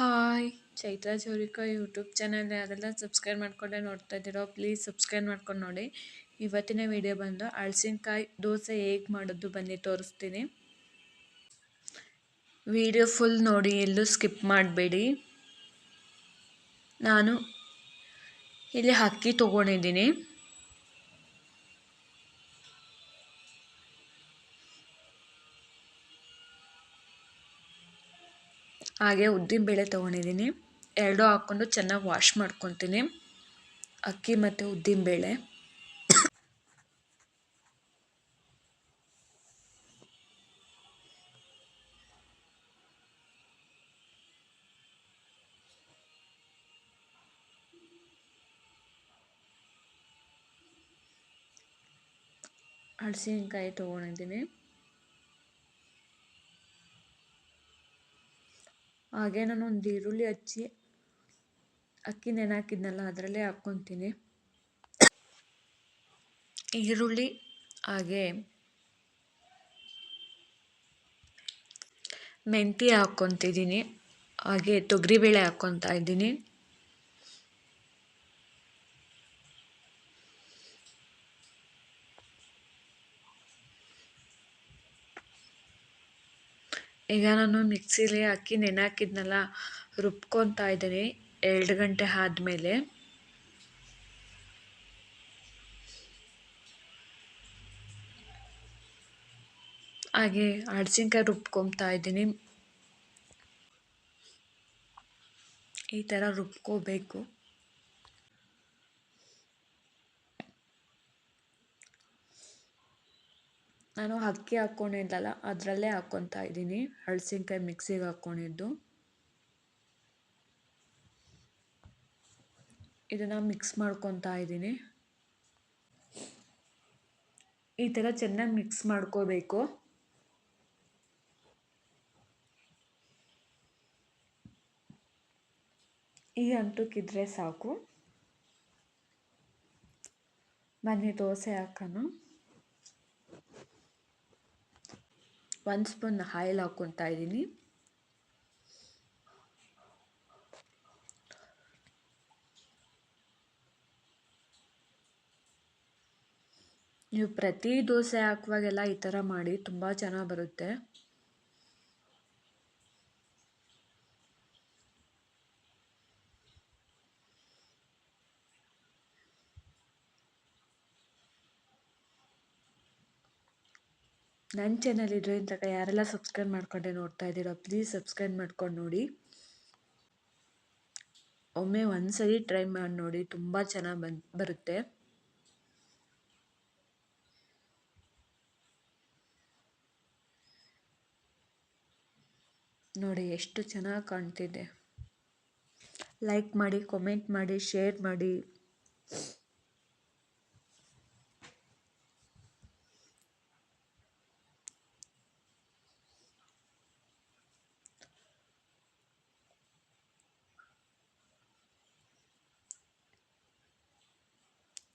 Hi, Chaitra Chaurika YouTube channel ಯಾರೆಲ್ಲ subscribe ಮಾಡ್ಕೊಂಡೆ ನೋಡ್ತಾ ಇದ್ದೀರೋ, ಪ್ಲೀಸ್ ಸಬ್ಸ್ಕ್ರೈಬ್ ಮಾಡ್ಕೊಂಡು ನೋಡಿ. ಇವತ್ತಿನ ವಿಡಿಯೋ ಬಂದು ಹಳ್ಸಿನ್ಕಾಯಿ ದೋಸೆ ಹೇಗೆ ಮಾಡೋದು ಬನ್ನಿ ತೋರಿಸ್ತೀನಿ. ವಿಡಿಯೋ ಫುಲ್ ನೋಡಿ, ಎಲ್ಲೂ ಸ್ಕಿಪ್ ಮಾಡಬೇಡಿ. ನಾನು ಇಲ್ಲಿ ಅಕ್ಕಿ ತೊಗೊಂಡಿದ್ದೀನಿ. ಹಾಗೆ ಉದ್ದಿನಬೇಳೆ ತೊಗೊಂಡಿದ್ದೀನಿ. ಎರಡೂ ಹಾಕ್ಕೊಂಡು ಚೆನ್ನಾಗಿ ವಾಶ್ ಮಾಡ್ಕೊತೀನಿ. ಅಕ್ಕಿ ಮತ್ತು ಉದ್ದಿನಬೇಳೆ ಹಳಸಿನಕಾಯಿ ತೊಗೊಂಡಿದ್ದೀನಿ. ಹಾಗೆ ನಾನು ಒಂದು ಈರುಳ್ಳಿ ಹಚ್ಚಿ, ಅಕ್ಕಿ ನೆನೆ ಅದರಲ್ಲೇ ಹಾಕ್ಕೊತೀನಿ. ಈರುಳ್ಳಿ ಹಾಗೆ ಮೆಂತ್ಯ ಹಾಕ್ಕೊತಿದ್ದೀನಿ. ಹಾಗೆ ತೊಗರಿಬೇಳೆ ಹಾಕ್ಕೊತಾ ಇದ್ದೀನಿ. ಈಗ ನಾನು ಮಿಕ್ಸಿಲಿ ಅಕ್ಕಿ ನೆನೆ ಹಾಕಿದ್ನಲ್ಲ ರುಬ್ಕೊತಾ ಇದ್ದೀನಿ ಎರಡು ಗಂಟೆ ಆದಮೇಲೆ. ಹಾಗೆ ಹಡ್ಸಿನ್ಕಾಯಿ ರುಬ್ಕೊತಾ ಇದ್ದೀನಿ. ಈ ಥರ ರುಬ್ಕೋಬೇಕು. ನಾನು ಅಕ್ಕಿ ಹಾಕ್ಕೊಂಡಿದ್ದಲ್ಲ ಅದರಲ್ಲೇ ಹಾಕ್ಕೊತಾ ಇದ್ದೀನಿ. ಹಳಸಿನ್ಕಾಯಿ ಮಿಕ್ಸಿಗೆ ಹಾಕ್ಕೊಂಡಿದ್ದು ಇದನ್ನು ಮಿಕ್ಸ್ ಮಾಡ್ಕೊತಾ ಇದ್ದೀನಿ. ಈ ಥರ ಚೆನ್ನಾಗಿ ಮಿಕ್ಸ್ ಮಾಡ್ಕೋಬೇಕು. ಈ ಹಂತಕ್ಕಿದ್ರೆ ಸಾಕು. ಬನ್ನಿ, ದೋಸೆ ಹಾಕೋಣ. ಒಂದು ಸ್ಪೂನ್ ಆಯಿಲ್ ಹಾಕ್ಕೊತಾ ಇದ್ದೀನಿ. ನೀವು ಪ್ರತಿ ದೋಸೆ ಹಾಕುವಾಗೆಲ್ಲ ಈ ಥರ ಮಾಡಿ ತುಂಬ ಚೆನ್ನಾಗಿ ಬರುತ್ತೆ. ನನ್ನ ಚಾನಲ್ ಇದ್ರೆ ತನಕ ಯಾರೆಲ್ಲ ಸಬ್ಸ್ಕ್ರೈಬ್ ಮಾಡ್ಕೊಂಡೆ ನೋಡ್ತಾ ಇದ್ದೀರೋ ಪ್ಲೀಸ್ ಸಬ್ಸ್ಕ್ರೈಬ್ ಮಾಡ್ಕೊಂಡು ನೋಡಿ. ಒಮ್ಮೆ ಒಂದ್ಸರಿ ಟ್ರೈ ಮಾಡಿ ನೋಡಿ, ತುಂಬ ಚೆನ್ನಾಗಿ ಬರುತ್ತೆ. ನೋಡಿ ಎಷ್ಟು ಚೆನ್ನಾಗಿ ಕಾಣ್ತಿದೆ. ಲೈಕ್ ಮಾಡಿ ಕಾಮೆಂಟ್ ಮಾಡಿ ಶೇರ್ ಮಾಡಿ.